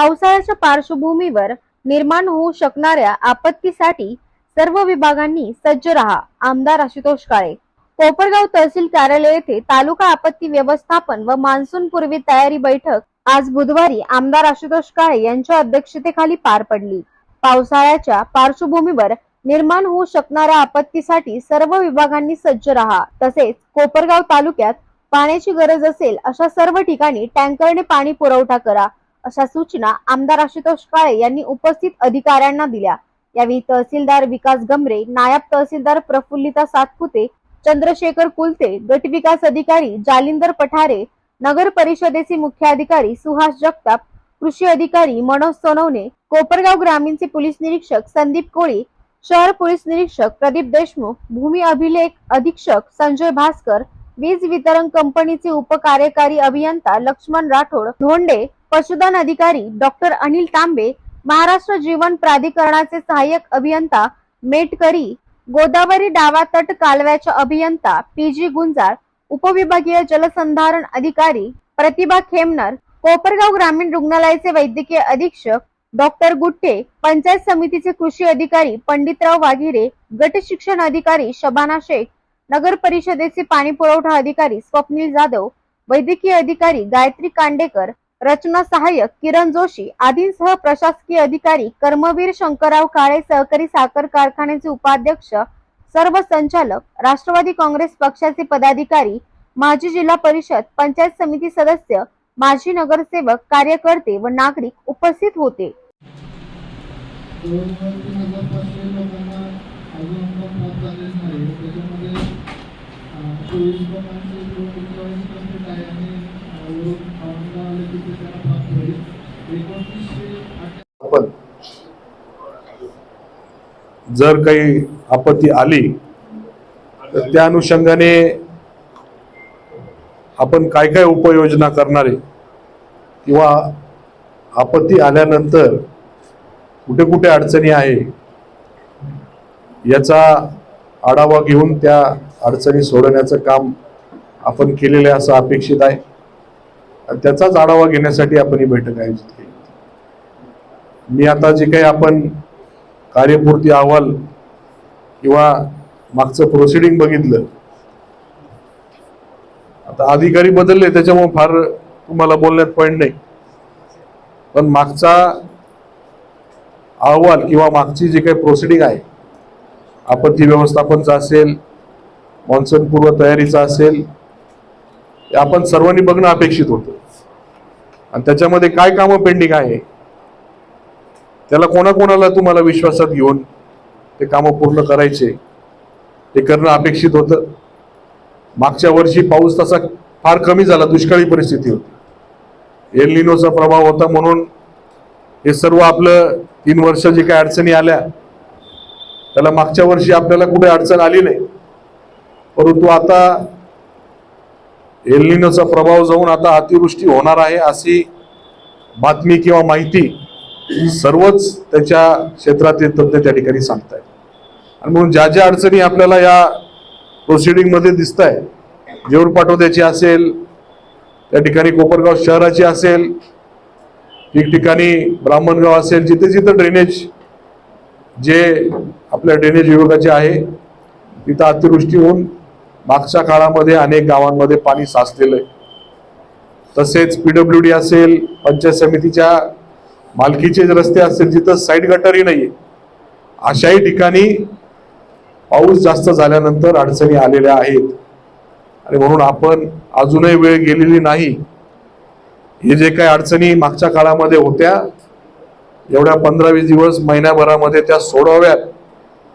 पावसाळ्याच्या पार्श्वभूमीवर निर्माण होऊ शकणाऱ्या आपत्तीसाठी सर्व विभागांनी सज्ज रहा आमदार आशुतोष काळे. कोपरगाव तहसील कार्यालय येथे तालुका आपत्ती व्यवस्थापन व मान्सून पूर्वी तयारी बैठक आज बुधवारी आमदार आशुतोष काळे यांच्या अध्यक्षतेखाली पार पडली. पावसाळ्याच्या पार्श्वभूमीवर निर्माण होऊ शकणाऱ्या आपत्तीसाठी सर्व विभागांनी सज्ज राहा तसेच कोपरगाव तालुक्यात पाण्याची गरज असेल अशा सर्व ठिकाणी टँकरने पाणी पुरवठा करा अशा सूचना आमदार आशुतोष काळे यांनी उपस्थित अधिकाऱ्यांना दिल्या. यावेळी तहसीलदार विकास गमरे नायब तहसीलदार प्रफुल्लिता सातपुते चंद्रशेखर कुलते गट विकास अधिकारी जालिंदर पठारे नगर परिषदेचे मुख्याधिकारी सुहास जगताप कृषी अधिकारी मनोज सोनवणे कोपरगाव ग्रामीणचे पोलीस निरीक्षक संदीप कोळी शहर पोलीस निरीक्षक प्रदीप देशमुख भूमी अभिलेख अधीक्षक संजय भास्कर वीज वितरण कंपनीचे उपकार्यकारी अभियंता लक्ष्मण राठोड धोंडे पशुधन अधिकारी डॉक्टर अनिल तांबे महाराष्ट्र जीवन प्राधिकरणाचे सहाय्यक अभियंता मेटकरी गोदावरी डावा तट कालव्याच्या अभियंता पी जी गुंजाळ उपविभागीय जलसंधारण अधिकारी प्रतिभा खेमनर कोपरगाव ग्रामीण रुग्णालयाचे वैद्यकीय अधीक्षक डॉक्टर गुट्टे पंचायत समितीचे कृषी अधिकारी पंडितराव वाघिरे गट शिक्षण अधिकारी शबाना शेख नगर परिषदेचे पाणी पुरवठा अधिकारी स्वप्नील जाधव वैद्यकीय अधिकारी गायत्री कांडेकर रचना सहाय्यक किरण जोशी आदींसह प्रशासकीय अधिकारी कर्मवीर शंकरराव काळे सहकारी साखर कारखान्याचे उपाध्यक्ष सर्व संचालक राष्ट्रवादी काँग्रेस पक्षाचे पदाधिकारी माजी जिल्हा परिषद पंचायत समिती सदस्य माजी नगरसेवक कार्यकर्ते व नागरिक उपस्थित होते. आपण जर काही आपत्ती आली तर त्या अनुषंगाने आपण काय काय उपाययोजना करणारे किंवा आपत्ती आल्यानंतर कुठे कुठे अडचणी आहे? याचा आढावा घेऊन त्या अडचणी सोडवण्याचं काम आपण केलेलं असं अपेक्षित आहे. त्याचाच आढावा घेण्यासाठी आपण ही बैठक आयोजित केली मी आता जे काही आपण कार्यपूर्ती अहवाल किंवा मागचं प्रोसिडिंग बघितलं आता अधिकारी बदलले त्याच्यामुळे फार तुम्हाला बोलण्यात पॉईंट नाही. पण मागचा अहवाल किंवा मागची जी काही प्रोसिडिंग आहे आपत्ती व्यवस्थापनचा असेल मान्सून पूर्व तयारीचा असेल आपण सर्वांनी बघणं अपेक्षित होतं. आणि त्याच्यामध्ये काय कामं पेंडिंग आहे त्याला कोणाकोणाला तुम्हाला विश्वासात घेऊन ते कामं पूर्ण करायचे ते करणं अपेक्षित होतं. मागच्या वर्षी पाऊस तसा फार कमी झाला दुष्काळी परिस्थिती होती. एल निनोचा प्रभाव होता म्हणून हे सर्व आपलं तीन वर्ष जे काही अडचणी आल्या त्याला मागच्या वर्षी आपल्याला कुठे अडचण आली नाही. परंतु आता एल्निनोचा प्रभाव जाऊन आता अतिवृष्टी होणार आहे अशी बातमी किंवा माहिती सर्वच त्याच्या क्षेत्रातील तज्ज्ञ त्या ठिकाणी सांगताय आणि म्हणून ज्या ज्या अडचणी आपल्याला या प्रोसिडिंगमध्ये दिसत आहे जेऊर पाठवत्याची असेल त्या ठिकाणी कोपरगाव शहराची असेल ठिकठिकाणी ब्राह्मणगाव असेल जिथे जिथं ड्रेनेज जे आपल्या ड्रेनेज विभागाचे आहे तिथं अतिवृष्टी होऊन मागच्या काळामध्ये अनेक गावांमध्ये पाणी साचलेलं आहे. तसेच पीडब्ल्यू डी असेल पंचायत समितीच्या मालकीचे जे रस्ते असतील जिथं साईड गटारही नाही अशाही ठिकाणी पाऊस जास्त झाल्यानंतर अडचणी आलेल्या आहेत. आणि म्हणून आपण अजूनही वेळ गेलेली नाही. हे जे काही अडचणी मागच्या काळामध्ये होत्या एवढ्या पंधरा वीस दिवस महिन्याभरामध्ये त्या सोडवाव्यात.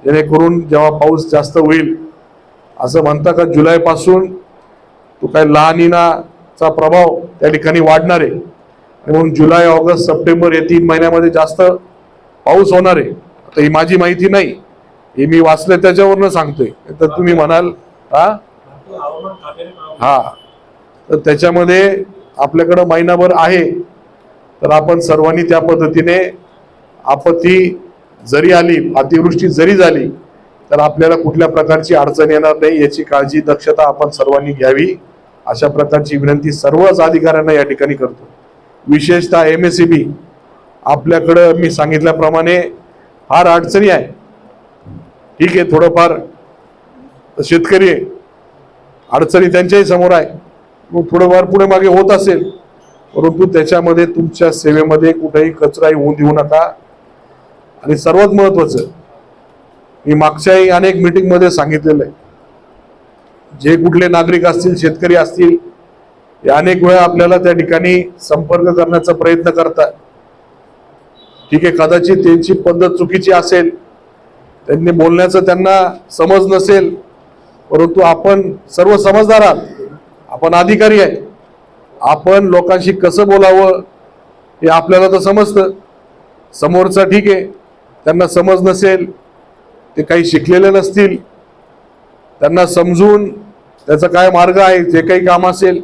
जेणेकरून जेव्हा पाऊस जास्त होईल असं म्हणता का जुलैपासून तो काय लहानीनाचा प्रभाव त्या ठिकाणी वाढणार आहे. आणि म्हणून जुलै ऑगस्ट सप्टेंबर या तीन महिन्यामध्ये जास्त पाऊस होणार आहे. आता ही माझी माहिती नाही. हे मी वाचलं त्याच्यावरनं सांगतोय. तर तुम्ही म्हणाल हा? हा. तर त्याच्यामध्ये आपल्याकडं महिनाभर आहे. तर आपण सर्वांनी त्या पद्धतीने आपत्ती जरी आली अतिवृष्टी जरी झाली तर आपल्याला कुठल्या प्रकारची अडचण येणार नाही याची काळजी दक्षता आपण सर्वांनी घ्यावी. अशा प्रकारची विनंती सर्वच अधिकाऱ्यांना या ठिकाणी करतो. विशेषतः एम एस सी बी आपल्याकडं मी सांगितल्याप्रमाणे फार अडचणी आहे. ठीक आहे थोडंफार शेतकरी आहे अडचणी त्यांच्याही समोर आहे. मग थोडंफार पुढे मागे होत असेल परंतु त्याच्यामध्ये तुमच्या सेवेमध्ये कुठेही कचराही होऊन देऊ नका. आणि सर्वात महत्वाचं मी मागच्याही अनेक मिटिंगमध्ये सांगितलेलं आहे. जे कुठले नागरिक असतील शेतकरी असतील ते अनेक वेळा आपल्याला त्या ठिकाणी संपर्क करण्याचा प्रयत्न करतात. ठीक आहे कदाचित त्यांची पद्धत चुकीची असेल त्यांनी बोलण्याचं त्यांना समज नसेल परंतु आपण सर्व समजदार आहात आपण अधिकारी आहे आपण लोकांशी कसं बोलावं हे आपल्याला तर समजतं. समोरचा ठीक आहे त्यांना समज नसेल ते काही शिकलेले नसतील. त्यांना समजून त्याचा काय मार्ग आहे जे काही काम असेल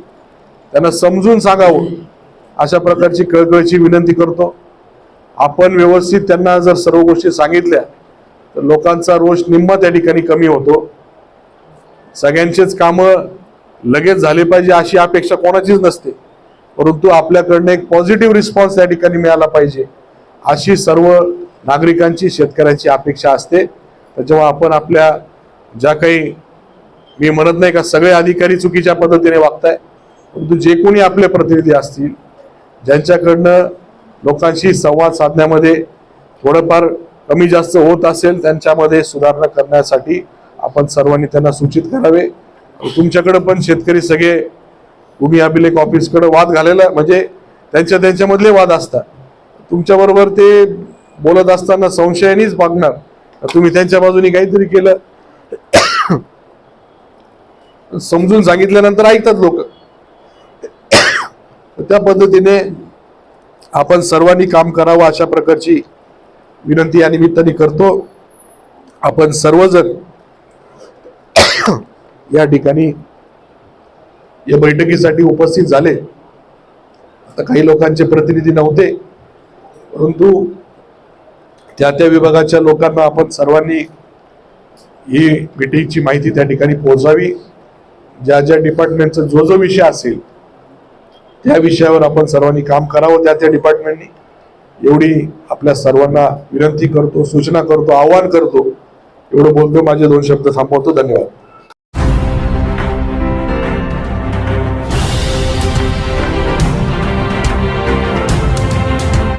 त्यांना समजून सांगावं. अशा प्रकारची कळकळीची विनंती करतो. आपण व्यवस्थित त्यांना जर सर्व गोष्टी सांगितल्या तर लोकांचा रोष निम्मा त्या ठिकाणी कमी होतो. सगळ्यांचेच कामं लगेच झाले पाहिजे अशी अपेक्षा कोणाचीच नसते. परंतु आपल्याकडनं एक पॉझिटिव्ह रिस्पॉन्स त्या ठिकाणी मिळाला पाहिजे. अशी सर्व नागरिकांची शेतकऱ्यांची अपेक्षा असते. तर जेव्हा आपण आपल्या ज्या काही मी म्हणत नाही का सगळे अधिकारी चुकीच्या पद्धतीने वागताय परंतु जे कोणी आपले प्रतिनिधी असतील ज्यांच्याकडनं लोकांशी संवाद साधण्यामध्ये थोडंफार कमी जास्त होत असेल त्यांच्यामध्ये सुधारणा करण्यासाठी आपण सर्वांनी त्यांना सूचित करावे. तुमच्याकडं पण शेतकरी सगळे भूमी अभिलेख ऑफिसकडे वाद घालायला म्हणजे त्यांच्या त्यांच्यामधले वाद असतात. तुमच्याबरोबर ते बोलत असताना संशयानेच वागणार. तुम्ही त्यांच्या बाजूने काहीतरी केलं. समजून सांगितल्यानंतर ऐकतात लोक. त्या पद्धतीने आपण सर्वांनी काम करावं अशा प्रकारची विनंती या निमित्ताने करतो. आपण सर्वजण या ठिकाणी या बैठकीसाठी उपस्थित झाले. आता काही लोकांचे प्रतिनिधी नव्हते परंतु त्या त्या विभागाच्या लोकांना आपण सर्वांनी ही मीटिंगची माहिती त्या ठिकाणी पोहोचावी. ज्या ज्या डिपार्टमेंटचा जो जो विषय असेल त्या विषयावर आपण सर्वांनी काम करावं त्या त्या डिपार्टमेंटनी एवढी आपल्या सर्वांना विनंती करतो सूचना करतो आवाहन करतो. एवढं बोलतो माझे दोन शब्द थांबवतो. धन्यवाद.